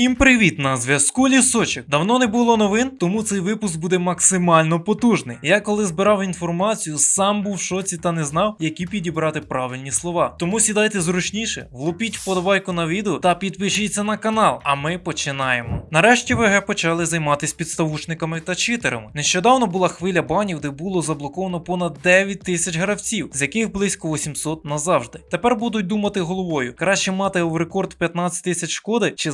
Всім привіт! На зв'язку Лісочок. Давно не було новин, тому цей випуск буде максимально потужний. Я коли збирав інформацію, сам був в шоці та не знав, які підібрати правильні слова. Тому сідайте зручніше, влупіть вподобайку на відео та підпишіться на канал. А ми починаємо. Нарешті ВГ почали займатися підставушниками та читерами. Нещодавно була хвиля банів, де було заблоковано понад 9 тисяч гравців, з яких близько 800 назавжди. Тепер будуть думати головою: краще мати в рекорд 15 тисяч шкоди чи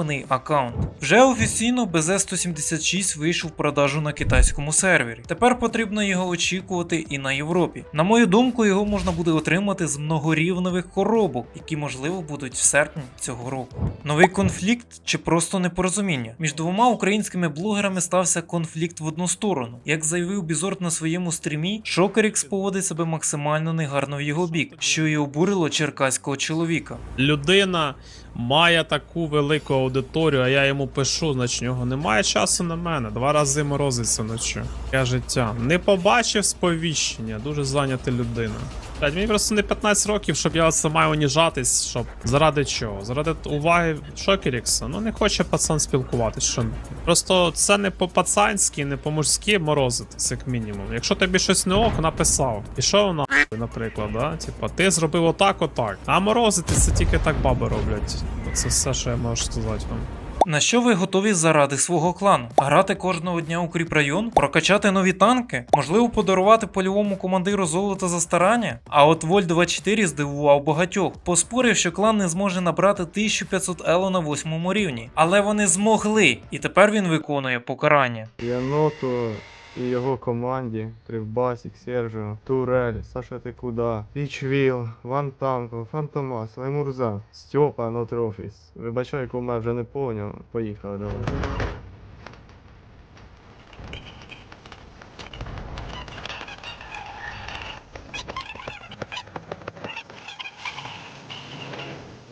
заблокований аккаунт. Вже офіційно BZ176 вийшов в продажу на китайському сервері. Тепер потрібно його очікувати і на Європі. На мою думку, його можна буде отримати з многорівневих коробок, які можливо будуть в серпні цього року. Новий конфлікт чи просто непорозуміння між двома українськими блогерами стався конфлікт в одну сторону. Як заявив Бізорт на своєму стрімі, Шокерікс поводить себе максимально негарно в його бік, що і обурило черкаського чоловіка. людина має таку велику аудиторію, а я йому пишу, значить нього немає часу на мене. Два рази морозиться вночі. Я життя. Не побачив сповіщення, дуже зайнята людина. Блядь, мені просто не 15 років, щоб я це маю уніжатись, щоб заради чого? Заради уваги Шокерікса. Ну не хоче пацан спілкуватись. Що? Просто це не по-пацанськи, не по-мужськи морозитись, як мінімум. Якщо тобі щось не ок, написав. Пішов на наприклад, да? Типа, ти зробив отак, отак. А морозитись це тільки так баби роблять. Це все, що я можу сказати вам. На що ви готові заради свого клану? Грати кожного дня у кріпрайон? Прокачати нові танки? Можливо, подарувати польовому командиру золото за старання? А от Вольт 24 здивував багатьох. Поспорив, що клан не зможе набрати 1500 ело на восьмому рівні. Але вони змогли, і тепер він виконує покарання. Яноту і його команді, Кривбасік, Сержо, Турель, Саша ти куда, Пічвіл, Ван Танко, Фантомас, Лаймурза, Стьопа, Нотрофіс. Вибачай, я вже не поняв. Поїхали давай.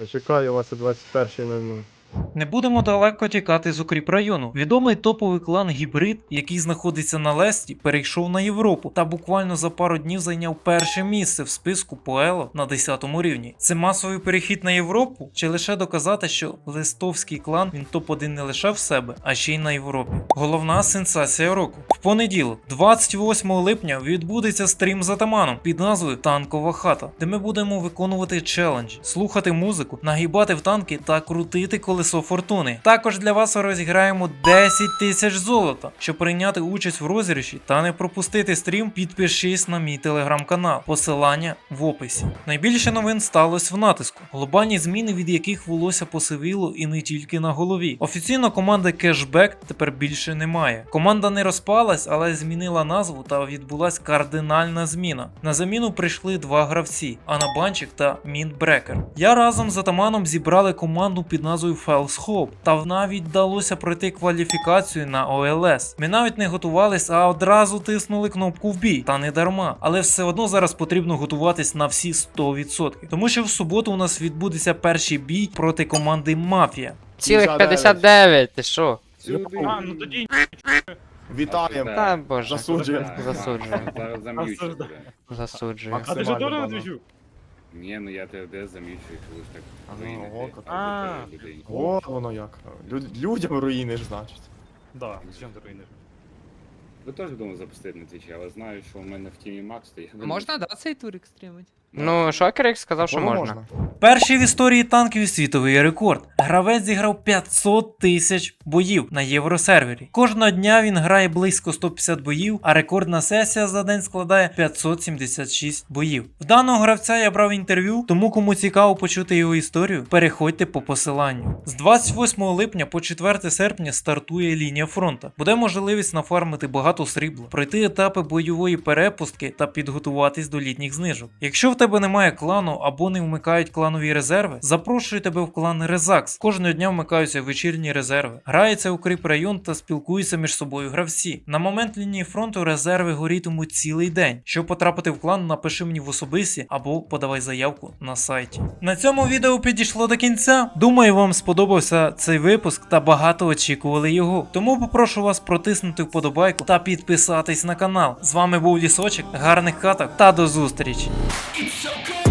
Чекаю вас о 21.00. Не будемо далеко тікати з укріпрайону. Відомий топовий клан Гібрид, який знаходиться на Лесті, перейшов на Європу та буквально за пару днів зайняв перше місце в списку Поело на 10 рівні. Це масовий перехід на Європу, чи лише доказати, що листовський клан він топ-1 не лише в себе, а ще й на Європі. Головна сенсація року. В понеділок, 28 липня, відбудеться стрім з атаманом під назвою Танкова хата, де ми будемо виконувати челендж, слухати музику, нагибати в танки та крутити колесо фортуни. Також для вас розіграємо 10 тисяч золота. Щоб прийняти участь в розіграші та не пропустити стрім, підпишись на мій телеграм-канал. Посилання в описі. Найбільше новин сталося в натиску. Глобальні зміни, від яких волосся посивіло і не тільки на голові. Офіційно команди Кешбек тепер більше немає. Команда не розпалась, але змінила назву та відбулась кардинальна зміна. На заміну прийшли два гравці: Анабанчик та Мінбрекер. Я разом з атаманом зібрали команду під назвою Fels Hope, та навіть вдалося пройти кваліфікацію на ОЛС. Ми навіть не готувались, а одразу тиснули кнопку в бій. Та не дарма. Але все одно зараз потрібно готуватись на всі 100%. Тому що в суботу у нас відбудеться перший бій проти команди Мафія. Цілих 59, ти що? А, ну тоді Вітаємо! Та боже. Засуджуємо. Тебе. Засуджую. Макс- А ти ж бано. двіжу? Ні, ну я тебе зам'ючу, коли ж так А, руїни ну, от. ти- А. людей. О, воно як. Люд- людям руїни ж, значить. Да, зачем ти руїниш? Ви теж думав запустити на твічі, але знаю, що у мене в тімі Макс, то я думаю, Можна, да, цей турик стримати? Ну, Шокерик сказав, що Воно можна. Перший в історії танків світовий рекорд. Гравець зіграв 500 тисяч боїв на євросервері. Кожного дня він грає близько 150 боїв, а рекордна сесія за день складає 576 боїв. В даного гравця я брав інтерв'ю, тому кому цікаво почути його історію, переходьте по посиланню. З 28 липня по 4 серпня стартує лінія фронту. Буде можливість нафармити багато срібла, пройти етапи бойової перепустки та підготуватись до літніх знижок. Якщо в тебе немає клану або не вмикають кланові резерви, запрошую тебе в клан Резакс. Кожного дня вмикаються вечірні резерви. Грається укріп район та спілкуються між собою гравці. На момент лінії фронту резерви горітимуть цілий день. Щоб потрапити в клан, напиши мені в особисті або подавай заявку на сайті. На цьому відео підійшло до кінця. Думаю, вам сподобався цей випуск та багато очікували його. Тому попрошу вас протиснути вподобайку та підписатись на канал. З вами був Лісочок, гарних каток та до зустрічі. so good.